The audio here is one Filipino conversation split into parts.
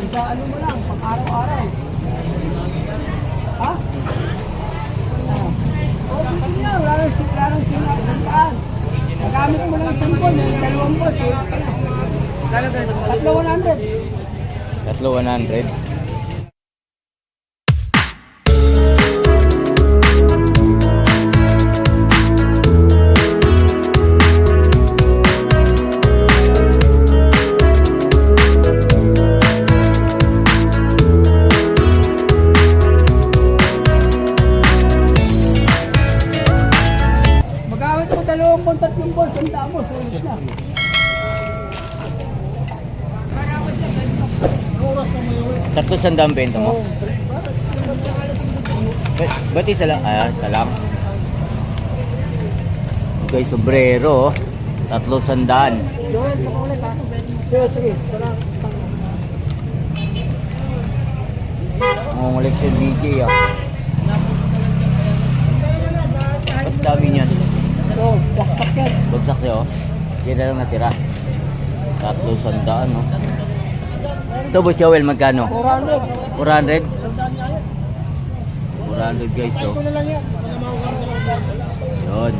Pagka ano mo lang, pang araw-araw. Ha? Ah. Oh, pwede niya. Wala nang wala nang sila. Sandaan. Nagamit mo lang buwan, yung dalawang buwan, so, Tatlo 100. Tatlo 100. Dalawang buwan, tatlong buwan, sandaan mo, sulit na. Tatlo sandang benta mo? Ba- ba't isa lang? Ah, isa lang. Okay, sombrero. oh. Tatlo sandaan. Joel, pakaulit ha. Sige, sige. Ang election DJ ah. Ba't dami niyan? So, baksak yan. Bagsak siya oh. Yan na lang natira. Tatlo sandaan oh. Ito boss Joel, magkano? 400. 400? 400 guys oh. Yun.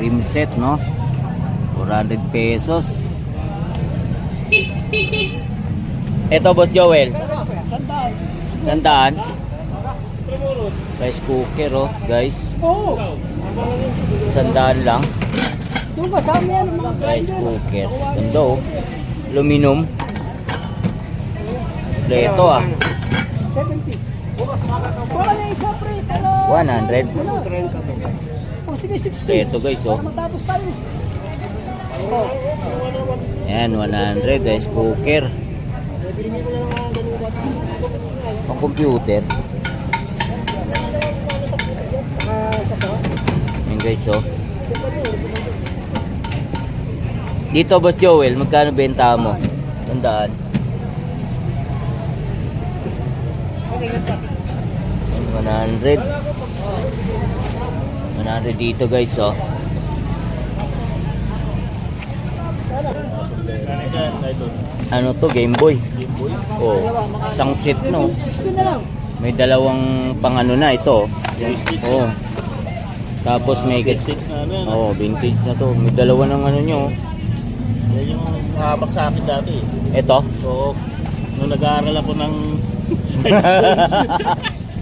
Cream set, no? 400 pesos. Ito, Boss Joel. Sandaan. Tandaan. Rice cooker, oh, guys. Oo. Sandaan lang. Rice cooker. Ganda, oh. Aluminum. Pleto, ah. 70. Wala na isa, pre. Pero... 100. Wala. Oh, sige, 60. Pleto, guys, oh. Oh. Ayan, 100. Rice cooker. Pang computer. Guys, oh. Dito, Boss Joel, magkano benta mo? Tandaan. Ayan, 100. 100 dito, guys, oh. Ano to, Game Boy? Oh, isang set, no? 60 na lang. May dalawang pang ano na ito. Oh. Tapos may Vintage na ano yan. Oh, vintage na to. May dalawa ng ano nyo. Yan yung habak sa akin dati. eh. Ito. So, nung nag-aaral ako ng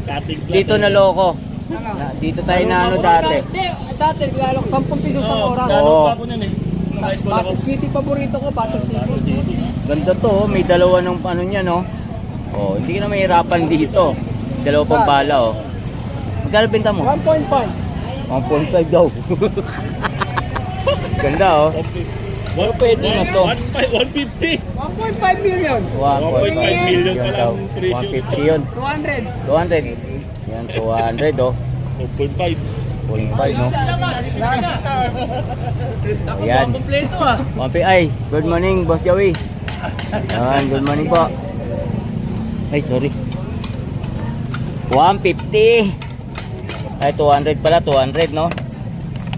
cutting class. Dito eh. na loko. Na, dito tayo na ano dati. Hindi, dati, lalo ko 10 piso sa Oo, oras. Oo. pa ako nun eh. Nung high school ako. Battle City, paborito ko, Battle City. Ganda to, oh. may dalawa ng ano niya, no? Oh, hindi ka na mahirapan dito. Dalawa pang bala, oh. Magkano benta mo? 1.5. 1.5 daw. Ganda, oh. One, pwede na to. 150. 1.5 million. 1.5 million Yan pala daw. ang presyo. 150 yun. 200. 200. Yan, 200, oh. 1.5. 0.5, no? Ayan. Kompleto ah. Mapi, ay, good morning, Boss Joey. Ayan, good morning po. Ay, sorry. 150. Ay, 200 pala, 200, no?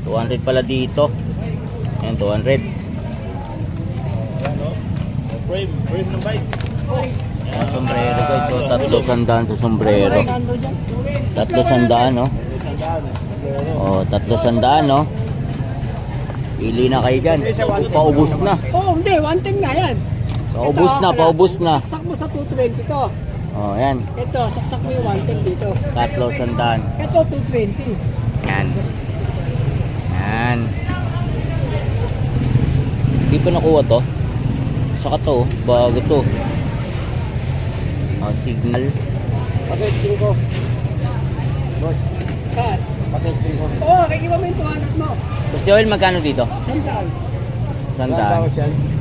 200 pala dito. Ayan, 200. Ano? Frame. Frame ng bike. Ayan, sombrero guys. So, tatlo sandaan sa sombrero. Tatlo sandaan, no? Oh, tatlo sandaan, no? Pili na kayo dyan. Paubos na. Oh, hindi. One thing nga yan. Paubos na, paubos na. Saksak mo sa 220 to. Oh, ayan. Ito, saksak mo yung one thing dito. Tatlo sandaan. Ito, 220. Yan. Yan. Hindi pa nakuha to. Saka to, bago to. Oh, signal. Pakisting ko. Boss. Saan? Pakisting ko. Oo, oh, kakiwa mo yung 200 mo. Gusto Joel, magkano dito? Sandaan. Sandaan.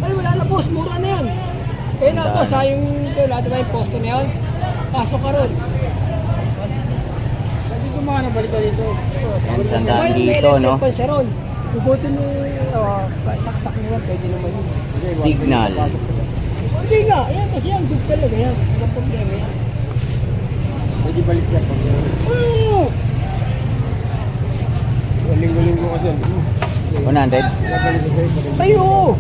Ay, wala na boss. Mura na yan. Kaya na Sandaan. boss, ha, yung wala na ba yung posto na yan? Pasok ka ron. Hindi ko mga nabalik dito. Yan, sandaan dito, no? Ron. Ubutin mo, uh, saksak mo lang, pwede naman yun. Signal. Hindi nga, ayan kasi yan, good talaga yan. Walang problema yan. Pwede balik yan pag Oo! Linggo-linggo ka dyan. 100. Ayo!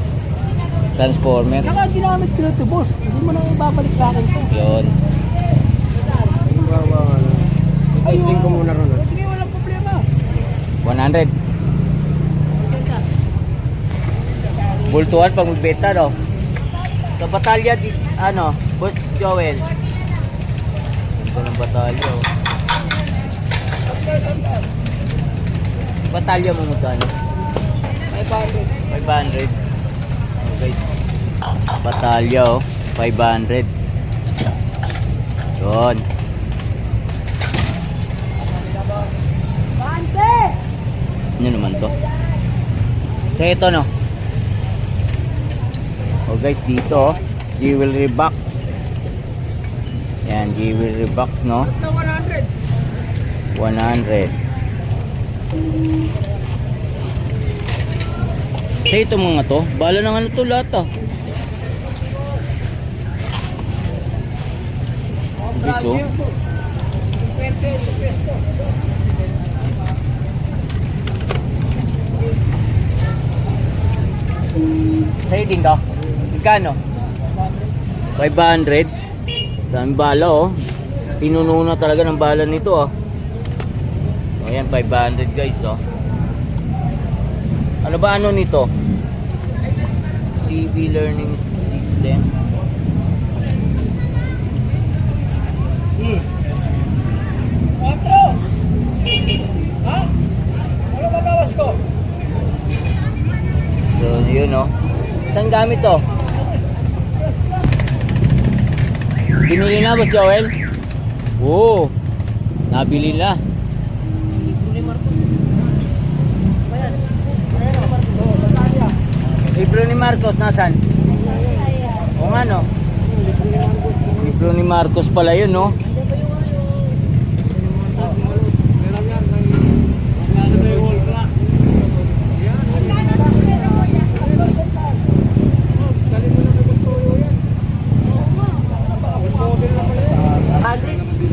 Transformer. Saka ginamit ko na ito, boss. Hindi mo na ibabalik sa akin ito. Yun. Testing ko muna ron. Sige, walang problema. 100. Bultuhan pag magbenta, no? Sa batalya, di, ano, Boss Joel. Ito ng batalya, oh. Batalya mo magkano? 500. 500. Okay. Batalya, oh. 500. Yun. Ano naman to? So ito no. Oh guys, dito oh, jewelry box. Yan, jewelry box no. Na 100. 100. Sa ito mga to, bala ng ano to lahat ah. Guys, oh. 50 pesos pesto. Sa'yo din to? Magkano? 500. Dami bala oh. Pinuno na talaga ng bala nito oh. O yan, 500 guys oh. Ano ba ano nito? TV learning system. Quatro! Ha? Ano ba bawas ko? So yun oh. Saan gamit to? Binili na boss Joel? Oo. Nabili na. Libro ni Marcos, nasan? O nga no? Libro ni Marcos pala yun, no?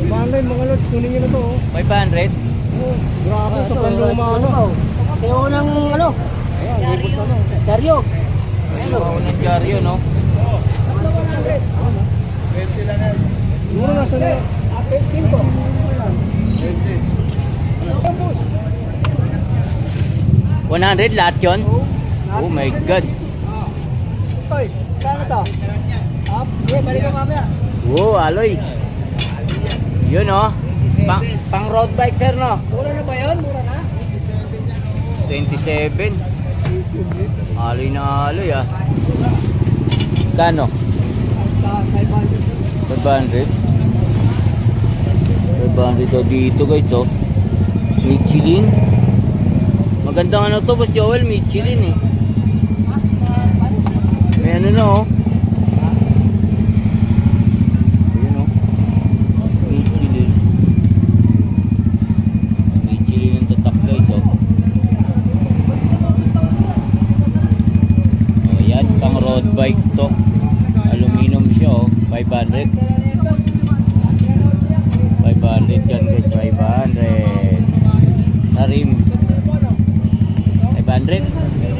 Bangay mga lods, kunin nyo na to. 500? Grabe sa panluma ano. Kaya ko ng ano? Daryo. Ayun, oh, unang dyaryo, no? Mura na sa na. Apin ko. 100 lahat yun? Oh my God. Oy, kano to? Yeah, balik ka mamaya. Wow, aloy. Yun, oh. Pang, pang road bike, sir, no? Mura na ba yun? Mura na? 27. Aloy na aloy, ah. Kano? 500. 500 to dito, guys, oh. Michelin. Magandang ano to, Boss Joel, Michelin, eh. May ano na, oh. Ayun, oh. Michelin. Michelin ang tatak, guys, oh. Oh, yan, pang road bike to. Aluminum siya, oh. 500. 500 yan, guys. 500. Sa rim. 500.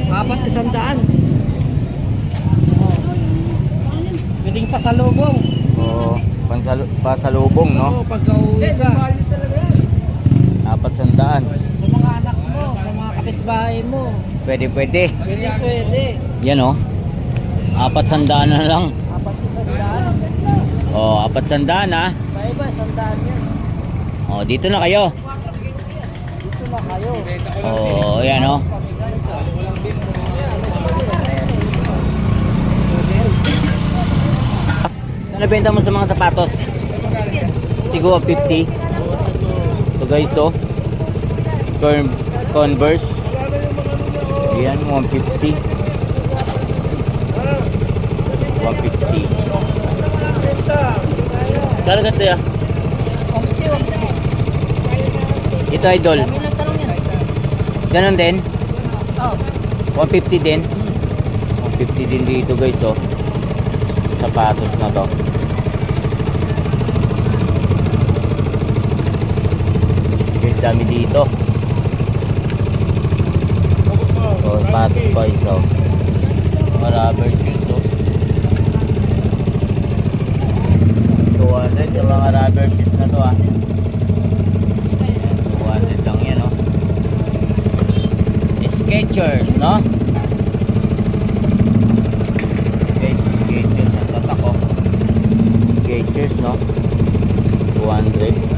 Apat isang daan. Pwedeng pasalubong. Oo. Pansal pasalubong, no? Oo, pagka uwi ka. Apat sandaan. Sa mga anak mo, sa mga kapitbahay mo. Pwede, pwede. Pwede, pwede. Yan, oh. Apat sandaan na lang. Apat isang daan. Oh, apat sandaan, ha? Sa iba, isang daan yan. Oh, dito na kayo. Dito na kayo. Oh, yan, oh. Ano benta mo sa mga sapatos? Tigo 50. Ito guys, oh. Con Converse. Ayan, 150. 150. Kala? Okay, okay. Ito idol. Ganon din? Oh. 150 din? 150 din dito guys, oh. Sapatos na to. Guys, dami dito. Oh, sapatos guys, oh. Mga oh. mga rubber shoes na to ah. Ayan, 200 lang yan oh. Skechers, no? Okay, Skechers ang ko. Skechers, no? 200.